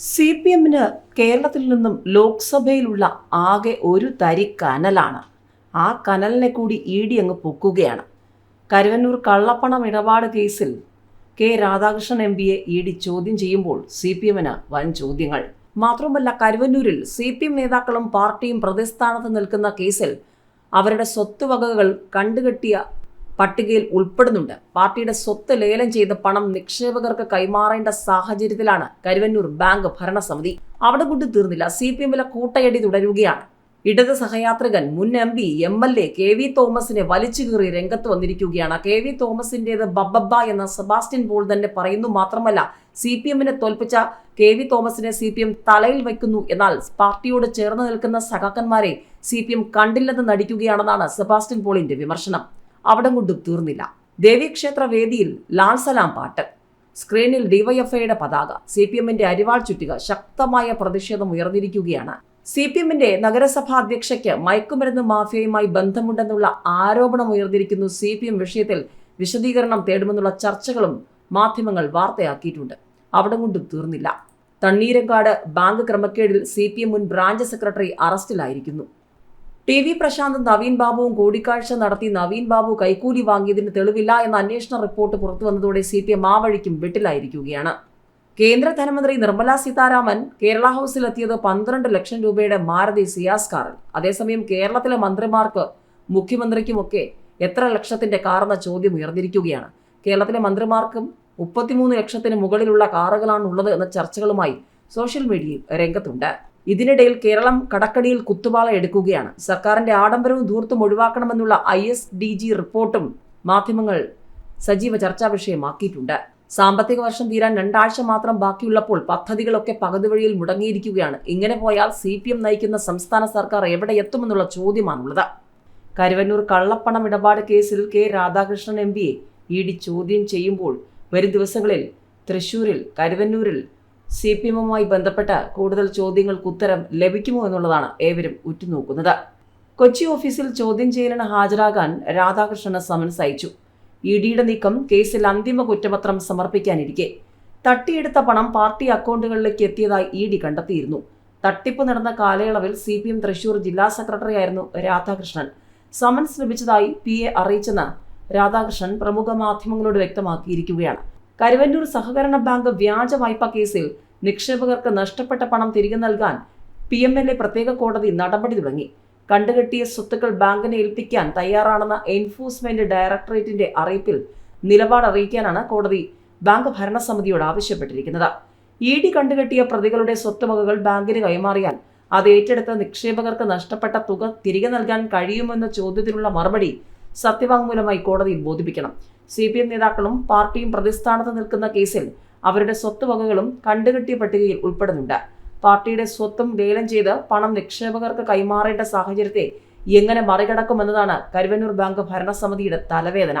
C P എമ്മിന് കേരളത്തിൽ നിന്നും ലോക്സഭയിലുള്ള ആകെ ഒരു തരി കനലാണ്. ആ കനലിനെ കൂടി ഇ ഡി അങ്ങ് പൊക്കുകയാണ്. കരുവന്നൂർ കള്ളപ്പണം ഇടപാട് കേസിൽ കെ രാധാകൃഷ്ണൻ എം പിയെ ഇ ഡി ചോദ്യം ചെയ്യുമ്പോൾ സി പി എമ്മിന് വൻ ചോദ്യങ്ങൾ. മാത്രമല്ല കരുവന്നൂരിൽ സി പി എം നേതാക്കളും പാർട്ടിയും പ്രതിസ്ഥാനത്ത് നിൽക്കുന്ന കേസിൽ അവരുടെ സ്വത്തുവകകൾ കണ്ടുകെട്ടിയ പട്ടികയിൽ ഉൾപ്പെടുന്നുണ്ട്. പാർട്ടിയുടെ സ്വത്ത് ലേലം ചെയ്ത് പണം നിക്ഷേപകർക്ക് കൈമാറേണ്ട സാഹചര്യത്തിലാണ് കരുവന്നൂർ ബാങ്ക് ഭരണസമിതി. അവിടെ കൊണ്ട് തീർന്നില്ല. സി പി എമ്മിലെ കൂട്ടയടി തുടരുകയാണ്. ഇടത് സഹയാത്രികൻ മുൻ M P M L A K V തോമസിനെ വലിച്ചു കീറി രംഗത്ത് വന്നിരിക്കുകയാണ്. കെ വി തോമസിന്റേത് ബബ്ബബ്ബ എന്ന സെബാസ്റ്റ്യൻ പോൾ തന്നെ പറയുന്നു മാത്രമല്ല സി പി എമ്മിനെ തോൽപ്പിച്ച കെ വി തോമസിനെ സി പി എം തലയിൽ വയ്ക്കുന്നു എന്നാൽ പാർട്ടിയോട് ചേർന്ന് നിൽക്കുന്ന സഖാക്കന്മാരെ സി പി എം കണ്ടില്ലെന്ന് നടിക്കുകയാണെന്നാണ് സെബാസ്റ്റ്യൻ പോളിന്റെ വിമർശനം. അവിടം കൊണ്ടും തീർന്നില്ല. ദേവീക്ഷേത്ര വേദിയിൽ ലാൽ സലാം പാട്ട് സ്ക്രീനിൽ ഡിവൈഎഫ്ഐയുടെ പതാക. സി പി എമ്മിന്റെ അരിവാൾ ചുറ്റിക ശക്തമായ പ്രതിഷേധം ഉയർന്നിരിക്കുകയാണ്. സി പി എമ്മിന്റെ നഗരസഭാ അധ്യക്ഷയ്ക്ക് മയക്കുമരുന്ന് മാഫിയയുമായി ബന്ധമുണ്ടെന്നുള്ള ആരോപണം ഉയർന്നിരിക്കുന്നു സി പി എം വിഷയത്തിൽ വിശദീകരണം തേടുമെന്നുള്ള ചർച്ചകളും മാധ്യമങ്ങൾ വാർത്തയാക്കിയിട്ടുണ്ട്. അവിടം കൊണ്ടും തീർന്നില്ല. തണ്ണീരങ്കാട് ബാങ്ക് ക്രമക്കേടിൽ സി പി എം മുൻ ബ്രാഞ്ച് സെക്രട്ടറി അറസ്റ്റിലായിരിക്കുന്നു. ടി വി പ്രശാന്തും നവീൻ ബാബുവും കൂടിക്കാഴ്ച നടത്തി നവീൻ ബാബു കൈക്കൂലി വാങ്ങിയതിന് തെളിവില്ല എന്ന അന്വേഷണ റിപ്പോർട്ട് പുറത്തുവന്നതോടെ സി പി എം ആ വഴിക്കും വെട്ടിലായിരിക്കുകയാണ്. കേന്ദ്ര ധനമന്ത്രി നിർമ്മല സീതാരാമൻ കേരള ഹൗസിലെത്തിയത് പന്ത്രണ്ട് ലക്ഷം രൂപയുടെ മാരുതി സിയാസ് കാറിൽ. അതേസമയം കേരളത്തിലെ മന്ത്രിമാർക്ക് മുഖ്യമന്ത്രിക്കുമൊക്കെ എത്ര ലക്ഷത്തിന്റെ കാറെന്ന ചോദ്യം ഉയർന്നിരിക്കുകയാണ്. കേരളത്തിലെ മന്ത്രിമാർക്കും മുപ്പത്തിമൂന്ന് ലക്ഷത്തിന് മുകളിലുള്ള കാറുകളാണ് ഉള്ളത് എന്ന ചർച്ചകളുമായി സോഷ്യൽ മീഡിയയിൽ രംഗത്തുണ്ട്. ഇതിനിടയിൽ കേരളം കടക്കടിയിൽ കുത്തുപാള എടുക്കുകയാണ്. സർക്കാരിന്റെ ആഡംബരവും ധൂർത്തും ഒഴിവാക്കണമെന്നുള്ള ഐ എസ് ഡി ജി റിപ്പോർട്ടും മാധ്യമങ്ങൾ സജീവ ചർച്ചാ വിഷയമാക്കിയിട്ടുണ്ട്. സാമ്പത്തിക വർഷം തീരാൻ രണ്ടാഴ്ച മാത്രം ബാക്കിയുള്ളപ്പോൾ പദ്ധതികളൊക്കെ പകുതി വഴിയിൽ മുടങ്ങിയിരിക്കുകയാണ്. ഇങ്ങനെ പോയാൽ സി പി എം നയിക്കുന്ന സംസ്ഥാന സർക്കാർ എവിടെ എത്തുമെന്നുള്ള ചോദ്യമാണുള്ളത്. കരുവന്നൂർ കള്ളപ്പണം ഇടപാട് കേസിൽ കെ രാധാകൃഷ്ണൻ എം പിയെ ഇ ഡി ചോദ്യം ചെയ്യുമ്പോൾ വരും ദിവസങ്ങളിൽ തൃശൂരിൽ കരുവന്നൂരിൽ സി പി എമ്മുമായി ബന്ധപ്പെട്ട കൂടുതൽ ചോദ്യങ്ങൾക്ക് ഉത്തരം ലഭിക്കുമോ എന്നുള്ളതാണ് ഏവരും ഉറ്റുനോക്കുന്നത്. കൊച്ചി ഓഫീസിൽ ചോദ്യം ചെയ്യലിന് ഹാജരാകാൻ രാധാകൃഷ്ണന് സമൻസ് അയച്ചു. ഇ ഡിയുടെ നീക്കം കേസിൽ അന്തിമ കുറ്റപത്രം സമർപ്പിക്കാനിരിക്കെ. തട്ടിയെടുത്ത പണം പാർട്ടി അക്കൗണ്ടുകളിലേക്ക് എത്തിയതായി ഇ ഡി കണ്ടെത്തിയിരുന്നു. തട്ടിപ്പ് നടന്ന കാലയളവിൽ സി പി എം തൃശൂർ ജില്ലാ സെക്രട്ടറിയായിരുന്നു രാധാകൃഷ്ണൻ. സമൻസ് ലഭിച്ചതായി പി എ അറിയിച്ചെന്ന് രാധാകൃഷ്ണൻ പ്രമുഖ മാധ്യമങ്ങളോട് വ്യക്തമാക്കിയിരിക്കുകയാണ്. കരുവന്നൂർ സഹകരണ ബാങ്ക് വ്യാജ വായ്പ കേസിൽ നിക്ഷേപകർക്ക് നഷ്ടപ്പെട്ട പണം തിരികെ നൽകാൻ പി എം എൽ എ പ്രത്യേക കോടതി നടപടി തുടങ്ങി. കണ്ടുകെട്ടിയ സ്വത്തുക്കൾ ബാങ്കിനെ ഏൽപ്പിക്കാൻ തയ്യാറാണെന്ന എൻഫോഴ്സ്മെന്റ് ഡയറക്ടറേറ്റിന്റെ അറിയിപ്പിൽ നിലപാട് അറിയിക്കാനാണ് കോടതി ബാങ്ക് ഭരണസമിതിയോട് ആവശ്യപ്പെട്ടിരിക്കുന്നത്. ഇ ഡി കണ്ടുകെട്ടിയ പ്രതികളുടെ സ്വത്തുവകകൾ ബാങ്കിന് കൈമാറിയാൽ അത് ഏറ്റെടുത്ത നിക്ഷേപകർക്ക് നഷ്ടപ്പെട്ട തുക തിരികെ നൽകാൻ കഴിയുമെന്ന ചോദ്യത്തിനുള്ള മറുപടി സത്യവാങ്മൂലമായി കോടതി ബോധിപ്പിക്കണം. സി പി എം നേതാക്കളും പാർട്ടിയും പ്രതിസ്ഥാനത്ത് നിൽക്കുന്ന കേസിൽ അവരുടെ സ്വത്ത് വകകളും കണ്ടുകെട്ടിയ പട്ടികയിൽ ഉൾപ്പെടുന്നുണ്ട്. പാർട്ടിയുടെ സ്വത്തും ലേലം ചെയ്ത് പണം നിക്ഷേപകർക്ക് കൈമാറേണ്ട സാഹചര്യത്തെ എങ്ങനെ മറികടക്കുമെന്നതാണ് കരുവന്നൂർ ബാങ്ക് ഭരണസമിതിയുടെ തലവേദന.